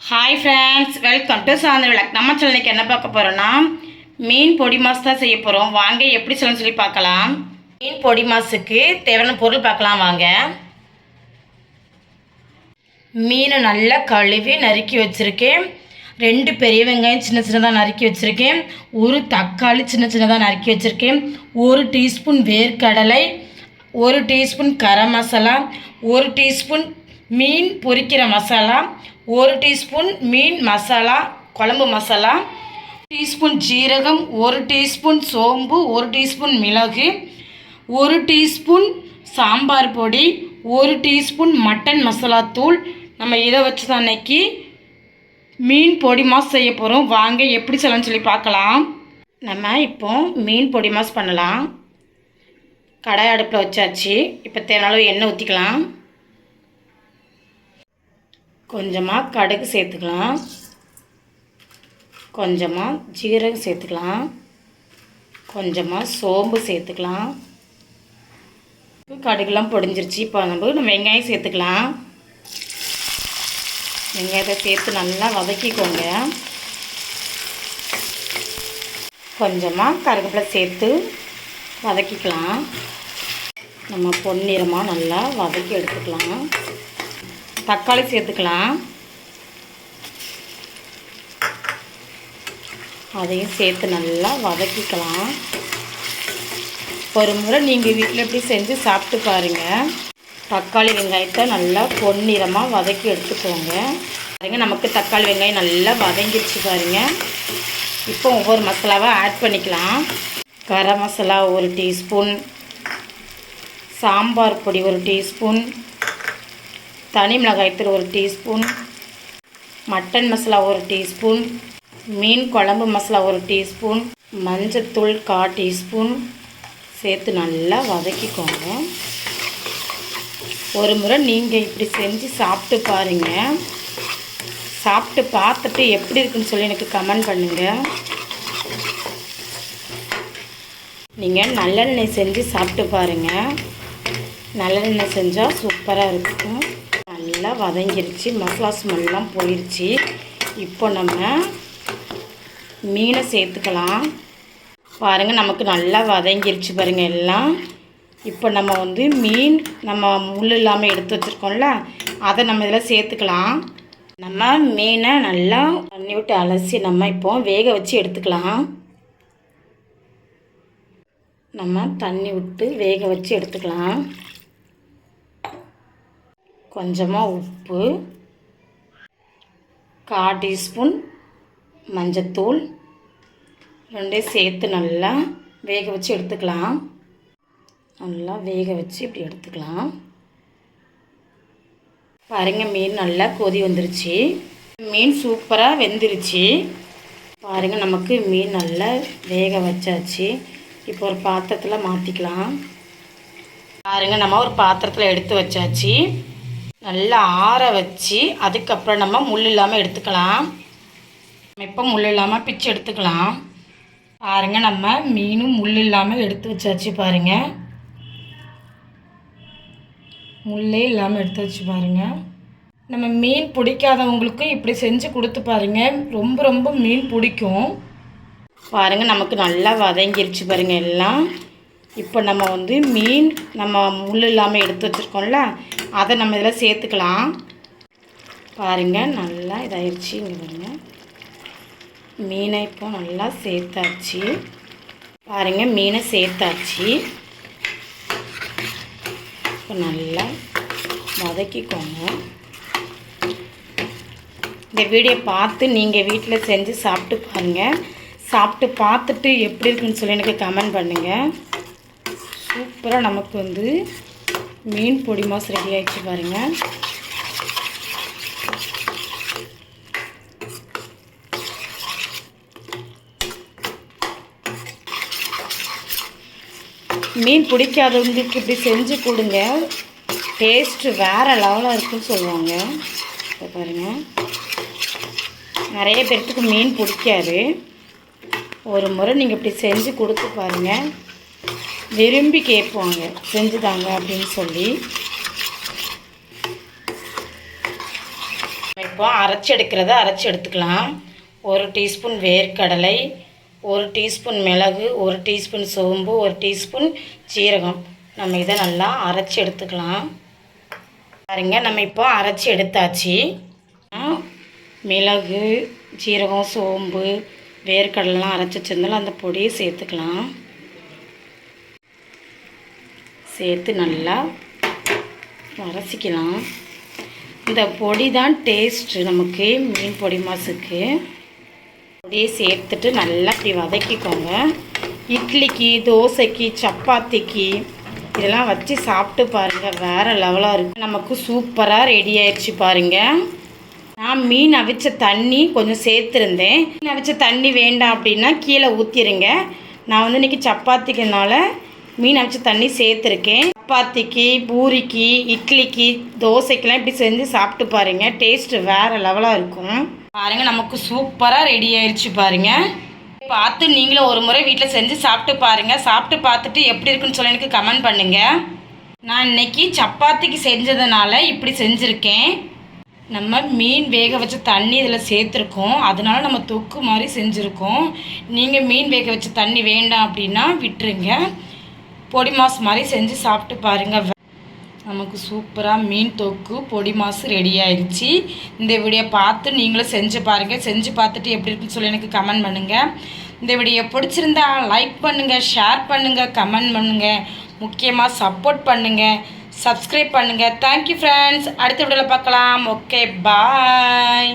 Hi friends welcome to சாந்த விளக் நம்ம சென்னைக்கு என்ன பார்க்க போகிறோன்னா மீன் பொடி மாஸ் தான் செய்ய போகிறோம் வாங்க எப்படி சொல்லணும்னு சொல்லி பார்க்கலாம். மீன் பொடி மாஸுக்கு தேவையான பொருள் பார்க்கலாம் வாங்க. மீனை நல்லா கழுவி நறுக்கி வச்சுருக்கேன். ரெண்டு பெரிய வெங்காயம் சின்ன சின்னதாக நறுக்கி வச்சுருக்கேன். ஒரு தக்காளி சின்ன சின்னதாக நறுக்கி வச்சுருக்கேன். ஒரு டீஸ்பூன் வேர்க்கடலை ஒரு டீஸ்பூன் கரம் மசாலா ஒரு டீஸ்பூன் மீன் பொரிக்கிற மசாலா ஒரு டீஸ்பூன் மீன் மசாலா குழம்பு மசாலா டீஸ்பூன் ஜீரகம் ஒரு டீஸ்பூன் சோம்பு ஒரு டீஸ்பூன் மிளகு ஒரு டீஸ்பூன் சாம்பார் பொடி ஒரு டீஸ்பூன் மட்டன் மசாலா தூள். நம்ம இதை வச்சு தான் அன்னைக்கு மீன் பொடி மாஸ் செய்ய போகிறோம் வாங்க எப்படி செய்யலாம்னு சொல்லி பார்க்கலாம். நம்ம இப்போ மீன் பொடி மாஸ் பண்ணலாம். கடாய் அடுப்பில் வச்சாச்சு. இப்போ தேனாலும் எண்ணெய் ஊற்றிக்கலாம் கொஞ்சமாக கடுகு சேர்த்துக்கலாம். கொஞ்சமாக ஜீரகம் சேர்த்துக்கலாம். கொஞ்சமாக சோம்பு சேர்த்துக்கலாம். கடுகுலாம் பொடிஞ்சிருச்சு. இப்போ நம்ம நம்ம வெங்காயம் சேர்த்துக்கலாம். வெங்காயத்தை சேர்த்து நல்லா வதக்கிக்கோங்க. கொஞ்சமாக கருவேப்பிலை சேர்த்து வதக்கிக்கலாம். நம்ம பொன்னிறமாக நல்லா வதக்கி எடுத்துக்கலாம். தக்காளி சேர்த்துக்கலாம். அதையும் சேர்த்து நல்லா வதக்கிக்கலாம். ஒரு முறை நீங்கள் வீட்டில் எப்படி செஞ்சு சாப்பிட்டு பாருங்கள் தக்காளி வெங்காயத்தை நல்லா பொன்னிறமாக வதக்கி எடுத்துக்கோங்க. பாருங்க நமக்கு தக்காளி வெங்காயம் நல்லா வதங்கிடுச்சு பாருங்க. இப்போ ஒவ்வொரு மசாலாவை ஆட் பண்ணிக்கலாம். கரம் மசாலா ஒரு டீஸ்பூன். சாம்பார் பொடி ஒரு டீஸ்பூன். தனி மிளகாய்த்தூள் ஒரு டீஸ்பூன் மட்டன் மசாலா ஒரு டீஸ்பூன் மீன் குழம்பு மசாலா ஒரு டீஸ்பூன் மஞ்சத்தூள் கா டீஸ்பூன். சேர்த்து நல்லா வதக்கிக்கோங்க. ஒரு முறை நீங்கள் இப்படி செஞ்சு சாப்பிட்டு பாருங்கள் சாப்பிட்டு பார்த்துட்டு எப்படி இருக்குன்னு சொல்லி எனக்கு கமெண்ட் பண்ணுங்கள் நீங்கள் நல்லெண்ணெய் செஞ்சு சாப்பிட்டு பாருங்கள் நல்லெண்ணெய் செஞ்சால் சூப்பராக இருக்கும். நல்லா வதங்கிருச்சு. மசாலா ஸ்மெல்லாம் போயிடுச்சு இப்போ நம்ம மீனை சேர்த்துக்கலாம். பாருங்கள் நமக்கு நல்லா வதங்கிருச்சு பாருங்கள் எல்லாம். இப்போ நம்ம வந்து மீன் நம்ம முள் இல்லாமல் எடுத்து வச்சுருக்கோம்ல அதை நம்ம இதில் சேர்த்துக்கலாம். நம்ம மீனை நல்லா தண்ணி விட்டு அலசி நம்ம இப்போ வேக வச்சு எடுத்துக்கலாம். நம்ம தண்ணி விட்டு வேக வச்சு எடுத்துக்கலாம். கொஞ்சமாக உப்பு கால் டீஸ்பூன் மஞ்சத்தூள் ரெண்டையும் சேர்த்து நல்லா வேக வச்சு எடுத்துக்கலாம். நல்லா வேக வச்சு இப்படி எடுத்துக்கலாம். பாருங்க மீன் நல்லா கொதி வந்துருச்சு. மீன் சூப்பராக வெந்துருச்சு. பாருங்க நமக்கு மீன் நல்லா வேக வச்சாச்சு. இப்போ ஒரு பாத்திரத்தில் மாற்றிக்கலாம் பாருங்க நம்ம ஒரு பாத்திரத்தில் எடுத்து வச்சாச்சு. நல்லா ஆற வச்சு அதுக்கப்புறம் நம்ம முள் இல்லாமல் எடுத்துக்கலாம். நம்ம இப்போ முள் இல்லாமல் பிச்சு எடுத்துக்கலாம். பாருங்க நம்ம மீனும் முள் இல்லாமல் எடுத்து வச்சாச்சு பாருங்கள் முள்ளே இல்லாமல் எடுத்து வச்சு பாருங்கள் நம்ம மீன் பிடிக்காதவங்களுக்கு இப்படி செஞ்சு கொடுத்து பாருங்கள் ரொம்ப ரொம்ப மீன் பிடிக்கும். பாருங்க நமக்கு நல்லா வதங்கிருச்சு பாருங்கள் எல்லாம். இப்போ நம்ம வந்து மீன் நம்ம முள் இல்லாமல் எடுத்து வச்சுருக்கோம்ல அதை நம்ம இதில் சேர்த்துக்கலாம். பாருங்கள் நல்லா இதாயிருச்சு. இங்கே பாருங்க. மீனை இப்போ நல்லா சேர்த்தாச்சு. பாருங்கள் மீனை சேர்த்தாச்சு. இப்போ நல்லா வதக்கிக்கோங்க. இந்த வீடியோ பார்த்து நீங்கள் வீட்டில் செஞ்சு சாப்பிட்டு பாருங்கள் சாப்பிட்டு பார்த்துட்டு எப்படி இருக்குன்னு சொல்லி எனக்கு கமெண்ட் பண்ணுங்கள் சூப்பராக நமக்கு வந்து மீன் பொடி மாஸ் ரெடி ஆகிடுச்சு பாருங்கள் மீன் பிடிக்காதவங்களுக்கு இப்படி செஞ்சு கொடுங்க. டேஸ்ட்டு வேறு லெவலாக இருக்குன்னு சொல்லுவாங்க. இப்போ பாருங்கள் நிறைய பேர்த்துக்கு மீன் பிடிக்காது. ஒரு முறை நீங்கள் இப்படி செஞ்சு கொடுத்து பாருங்கள் விரும்பி கேட்பாங்க. செஞ்சு தாங்க அப்படின்னு சொல்லி. இப்போ இப்போ அரைச்சி எடுக்கிறத அரைச்சி எடுத்துக்கலாம். ஒரு டீஸ்பூன் வேர்க்கடலை ஒரு டீஸ்பூன் மிளகு ஒரு டீஸ்பூன் சோம்பு ஒரு டீஸ்பூன் சீரகம் நம்ம இதை நல்லா அரைச்சி எடுத்துக்கலாம். பாருங்க நம்ம இப்போ அரைச்சி எடுத்தாச்சு. மிளகு சீரகம் சோம்பு வேர்க்கடலாம் அரைச்சி வச்சிருந்தாலும் அந்த பொடியை சேர்த்துக்கலாம். சேர்த்து நல்லா வரசிக்கலாம் இந்த பொடி தான் டேஸ்ட்டு நமக்கு மீன் பொடி மாசுக்கு. பொடியை சேர்த்துட்டு நல்லா இப்படி வதக்கிக்கோங்க. இட்லிக்கு தோசைக்கு சப்பாத்திக்கு இதெல்லாம் வச்சு சாப்பிட்டு பாருங்கள் வேறு லெவலாக இருக்குது நமக்கு சூப்பராக ரெடி ஆயிடுச்சு பாருங்கள் நான் மீன் அவிச்ச தண்ணி கொஞ்சம் சேர்த்துருந்தேன். மீன் அவிச்ச தண்ணி வேண்டாம் அப்படின்னா கீழே ஊற்றிடுங்க நான் வந்து இன்றைக்கி சப்பாத்திக்குனால மீன் அவிச்ச தண்ணி சேர்த்துருக்கேன். சப்பாத்திக்கு பூரிக்கு இட்லிக்கு தோசைக்கெல்லாம் இப்படி செஞ்சு சாப்பிட்டு பாருங்கள் டேஸ்ட்டு வேறு லெவலாக இருக்கும். பாருங்கள் நமக்கு சூப்பராக ரெடி ஆயிடுச்சு பாருங்கள் பார்த்து நீங்களும் ஒரு முறை வீட்டில் செஞ்சு சாப்பிட்டு பாருங்கள் சாப்பிட்டு பார்த்துட்டு எப்படி இருக்குன்னு சொல்லி எனக்கு கமெண்ட் பண்ணுங்கள் நான் இன்னைக்கு சப்பாத்திக்கு செஞ்சதுனால இப்படி செஞ்சுருக்கேன். நம்ம மீன் வேக வச்ச தண்ணி இதில் சேர்த்துருக்கோம். அதனால நம்ம தொக்கு மாதிரி செஞ்சுருக்கோம். நீங்கள் மீன் வேக வச்ச தண்ணி வேண்டாம் அப்படின்னா விட்டுருங்க. பொடி மாஸ் மாதிரி செஞ்சு சாப்பிட்டு பாருங்கள் நமக்கு சூப்பராக மீன் தொக்கு பொடி மாசு ரெடி ஆயிடுச்சு இந்த வீடியோ பார்த்து நீங்களும் செஞ்சு பாருங்கள் செஞ்சு பார்த்துட்டு எப்படி இருக்குன்னு சொல்லி எனக்கு கமெண்ட் பண்ணுங்கள் இந்த வீடியோ பிடிச்சிருந்தா லைக் பண்ணுங்கள் ஷேர் பண்ணுங்கள் கமெண்ட் பண்ணுங்கள் முக்கியமாக சப்போர்ட் பண்ணுங்கள் சப்ஸ்கிரைப் பண்ணுங்கள் தேங்க்யூ ஃப்ரெண்ட்ஸ் அடுத்த வீடியோவில் பார்க்கலாம். Okay bye